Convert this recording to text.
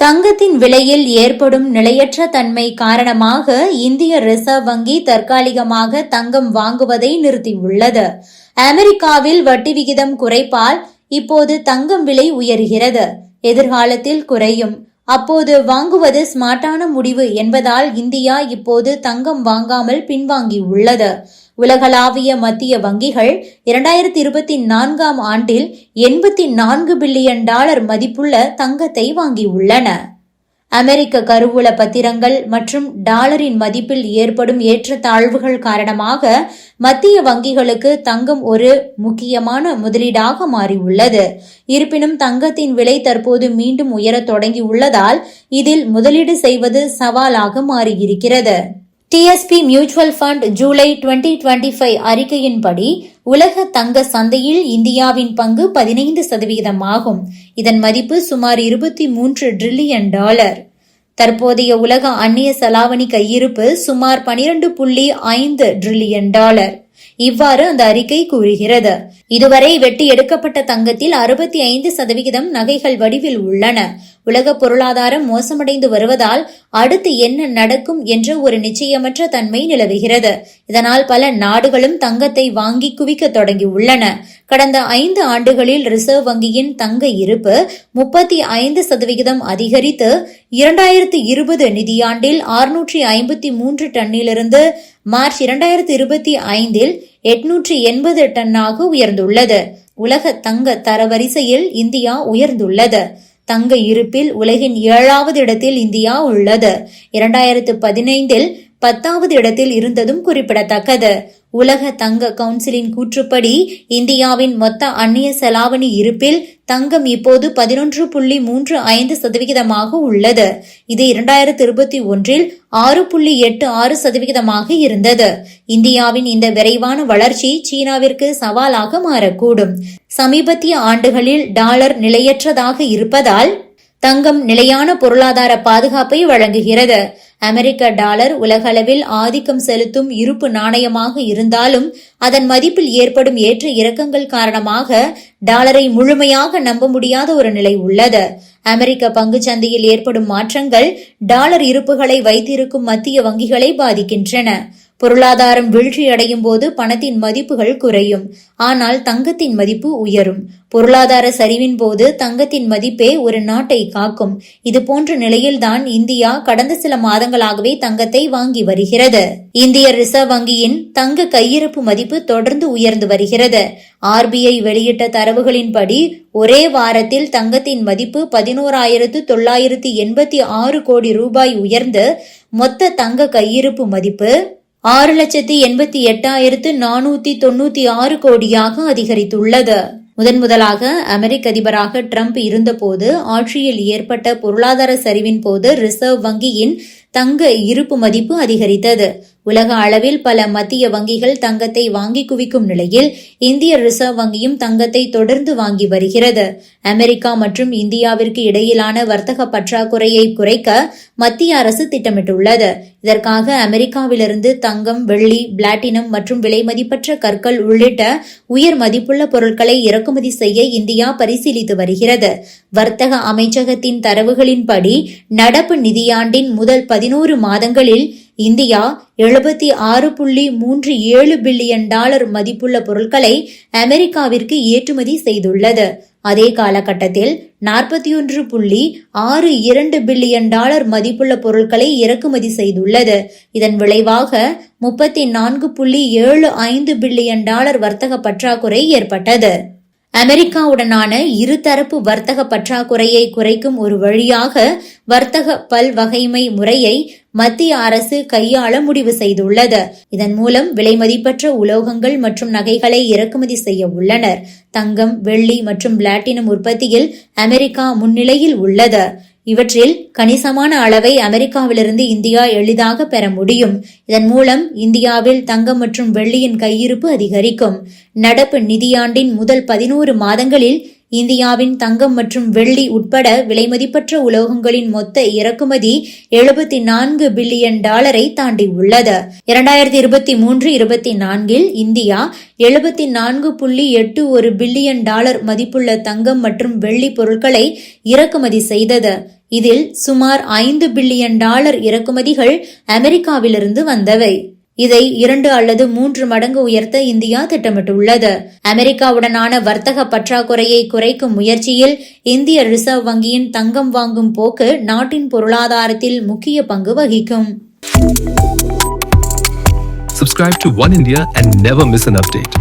தங்கத்தின் விலையில் ஏற்படும் நிலையற்ற தன்மை காரணமாக இந்திய ரிசர்வ் வங்கி தற்காலிகமாக தங்கம் வாங்குவதை நிறுத்தியுள்ளது. அமெரிக்காவில் வட்டி விகிதம் குறைப்பால் இப்போது தங்கம் விலை உயர்கிறது. எதிர்காலத்தில் குறையும். அப்போது வாங்குவது ஸ்மார்ட்டான முடிவு என்பதால் இந்தியா இப்போது தங்கம் வாங்காமல் பின்வாங்கியுள்ளது. உலகளாவிய மத்திய வங்கிகள் இரண்டாயிரத்தி இருபத்தி நான்காம் ஆண்டில் எண்பத்தி நான்கு பில்லியன் டாலர் மதிப்புள்ள தங்கத்தை வாங்கியுள்ளன. அமெரிக்க கருவூல பத்திரங்கள் மற்றும் டாலரின் மதிப்பில் ஏற்படும் ஏற்றத்தாழ்வுகள் காரணமாக மத்திய வங்கிகளுக்கு தங்கம் ஒரு முக்கியமான முதலீடாக மாறியுள்ளது. இருப்பினும் தங்கத்தின் விலை தற்போது மீண்டும் உயரத் தொடங்கியுள்ளதால் இதில் முதலீடு செய்வது சவாலாக மாறியிருக்கிறது. DSP mutual fund July 2025 five அறிக்கையின்படி உலக தங்க சந்தையில் இந்தியாவின் பங்கு பதினைந்து சதவிகிதமாகும் இதன் மதிப்பு சுமார் இருபத்தி மூன்று டிரில்லியன் டாலர். தற்போதைய உலக அந்நிய செலாவணி கையிருப்பு சுமார் பனிரெண்டு புள்ளி ஐந்து டிரில்லியன் டாலர். இவ்வாறு அந்த அறிக்கை கூறுகிறது. இதுவரை வெட்டி எடுக்கப்பட்ட தங்கத்தில் அறுபத்தி ஐந்து சதவிகிதம் நகைகள் வடிவில் உள்ளன. உலக பொருளாதாரம் மோசமடைந்து வருவதால் அடுத்து என்ன நடக்கும் என்ற ஒரு நிச்சயமற்ற தன்மை நிலவுகிறது. இதனால் பல நாடுகளும் தங்கத்தை வாங்கி குவிக்க தொடங்கியுள்ளன. கடந்த ஐந்து ஆண்டுகளில் ரிசர்வ் வங்கியின் தங்க இருப்பு முப்பத்தி ஐந்து சதவிகிதம் அதிகரித்து இரண்டாயிரத்து இருபது நிதியாண்டில் ஆறுநூற்றி ஐம்பத்தி மூன்று டன்னிலிருந்து மார்ச் இரண்டாயிரத்து இருபத்தி ஐந்தில் எட்நூற்றி எண்பது டன்னாக உயர்ந்துள்ளது. உலக தங்க தரவரிசையில் இந்தியா உயர்ந்துள்ளது. தங்க இருப்பில் உலகின் ஏழாவது இடத்தில் இந்தியா உள்ளது. இரண்டாயிரத்து பதினைந்தில் பத்தாவது இடத்தில் இருந்ததும் குறிப்பிடத்தக்கது. உலக தங்க கவுன்சிலின் கூற்றுப்படி இந்தியாவின் மொத்த அந்நிய செலாவணி இருப்பில் தங்கம் இப்போது பதினொன்று புள்ளி மூன்று ஐந்து சதவிகிதமாக உள்ளது. இது இரண்டாயிரத்தி இருபத்தி ஒன்றில் ஆறு புள்ளி எட்டு ஆறு சதவிகிதமாக இருந்தது. இந்தியாவின் இந்த விரைவான வளர்ச்சி சீனாவிற்கு சவாலாக மாறக்கூடும். சமீபத்திய ஆண்டுகளில் டாலர் நிலையற்றதாக இருப்பதால் தங்கம் நிலையான பொருளாதார பாதுகாப்பை வழங்குகிறது. அமெரிக்க டாலர் உலகளவில் ஆதிக்கம் செலுத்தும் இருப்பு நாணயமாக இருந்தாலும் அதன் மதிப்பில் ஏற்படும் ஏற்ற இறக்கங்கள் காரணமாக டாலரை முழுமையாக நம்ப முடியாத ஒரு நிலை உள்ளது. அமெரிக்க பங்குச் சந்தையில் ஏற்படும் மாற்றங்கள் டாலர் இருப்புகளை வைத்திருக்கும் மத்திய வங்கிகளை பாதிக்கின்றன. பொருளாதாரம் வீழ்ச்சியடையும் போது பணத்தின் மதிப்புகள் குறையும். ஆனால் தங்கத்தின் மதிப்பு உயரும். பொருளாதார சரிவின் போது தங்கத்தின் மதிப்பே ஒரு நாட்டை காக்கும். இது போன்ற நிலையில்தான் இந்தியா கடந்த சில மாதங்களாகவே தங்கத்தை வாங்கி வருகிறது. இந்திய ரிசர்வ் வங்கியின் தங்க கையிருப்பு மதிப்பு தொடர்ந்து உயர்ந்து வருகிறது. ஆர்பிஐ வெளியிட்ட தரவுகளின்படி ஒரே வாரத்தில் தங்கத்தின் மதிப்பு பதினோராயிரத்து தொள்ளாயிரத்து எண்பத்தி ஆறு கோடி ரூபாய் உயர்ந்து மொத்த தங்க கையிருப்பு மதிப்பு ஆறு லட்சத்தி எண்பத்தி எட்டாயிரத்து நானூத்தி தொண்ணூத்தி ஆறு கோடியாக அதிகரித்துள்ளது. முதன் முதலாக அமெரிக்க அதிபராக டிரம்ப் இருந்தபோது ஆட்சியில் ஏற்பட்ட பொருளாதார சரிவின் போது ரிசர்வ் வங்கியின் தங்க இருப்பு மதிப்பு அதிகரித்தது. உலக அளவில் பல மத்திய வங்கிகள் தங்கத்தை வாங்கி குவிக்கும் நிலையில் இந்திய ரிசர்வ் வங்கியும் தங்கத்தை தொடர்ந்து வாங்கி வருகிறது. அமெரிக்கா மற்றும் இந்தியாவிற்கு இடையிலான வர்த்தக பற்றாக்குறையை குறைக்க மத்திய அரசு திட்டமிட்டுள்ளது. இதற்காக அமெரிக்காவிலிருந்து தங்கம் வெள்ளி பிளாட்டினம் மற்றும் விலைமதிப்பற்ற கற்கள் உள்ளிட்ட உயர் மதிப்புள்ள பொருட்களை இறக்குமதி செய்ய இந்தியா பரிசீலித்து வருகிறது. வர்த்தக அமைச்சகத்தின் தரவுகளின்படி நடப்பு நிதியாண்டின் முதல் பதினோரு மாதங்களில் இந்தியா எழுபத்தி ஆறு புள்ளி மூன்று ஏழு பில்லியன் டாலர் மதிப்புள்ள பொருட்களை அமெரிக்காவிற்கு ஏற்றுமதி செய்துள்ளது. அதே காலகட்டத்தில் நாற்பத்தி ஒன்று புள்ளி ஆறு இரண்டு பில்லியன் டாலர் மதிப்புள்ள பொருட்களை இறக்குமதி செய்துள்ளது. இதன் விளைவாக முப்பத்தி நான்கு புள்ளி ஏழு ஐந்து பில்லியன் டாலர் வர்த்தக பற்றாக்குறை ஏற்பட்டது. அமெரிக்காவுடனான இருதரப்பு வர்த்தக பற்றாக்குறையை குறைக்கும் ஒரு வழியாக வர்த்தக பல்வகைமை முறையை மத்திய அரசு கையாள முடிவு செய்துள்ளது. இதன் மூலம் விலைமதிப்பற்ற உலோகங்கள் மற்றும் நகைகளை இறக்குமதி செய்ய உள்ளனர். தங்கம் வெள்ளி மற்றும் பிளாட்டினம் உற்பத்தியில் அமெரிக்கா முன்னிலையில் உள்ளது. இவற்றில் கணிசமான அளவை அமெரிக்காவிலிருந்து இந்தியா எளிதாக பெற முடியும். இதன் மூலம் இந்தியாவில் தங்கம் மற்றும் வெள்ளியின் கையிருப்பு அதிகரிக்கும். நடப்பு நிதியாண்டின் முதல் பதினோரு மாதங்களில் இந்தியாவின் தங்கம் மற்றும் வெள்ளி உட்பட விலைமதிப்பற்ற உலோகங்களின் மொத்த இறக்குமதி எழுபத்தி நான்கு பில்லியன் டாலரை தாண்டி உள்ளது இரண்டாயிரத்தி இருபத்தி மூன்று இருபத்தி நான்கில் இந்தியா எழுபத்தி நான்கு புள்ளி எட்டு ஒரு பில்லியன் டாலர் மதிப்புள்ள தங்கம் மற்றும் வெள்ளி பொருட்களை இறக்குமதி செய்தது. இதில் சுமார் ஐந்து பில்லியன் டாலர் இறக்குமதிகள் அமெரிக்காவிலிருந்து வந்தவை. இதை இரண்டு அல்லது மூன்று மடங்கு உயர்த்த இந்தியா திட்டமிட்டுள்ளது அமெரிக்காவுடனான வர்த்தக பற்றாக்குறையை குறைக்கும் முயற்சியில் இந்திய ரிசர்வ் வங்கியின் தங்கம் வாங்கும் போக்கு நாட்டின் பொருளாதாரத்தில் முக்கிய பங்கு வகிக்கும் Subscribe to One India and never miss an update.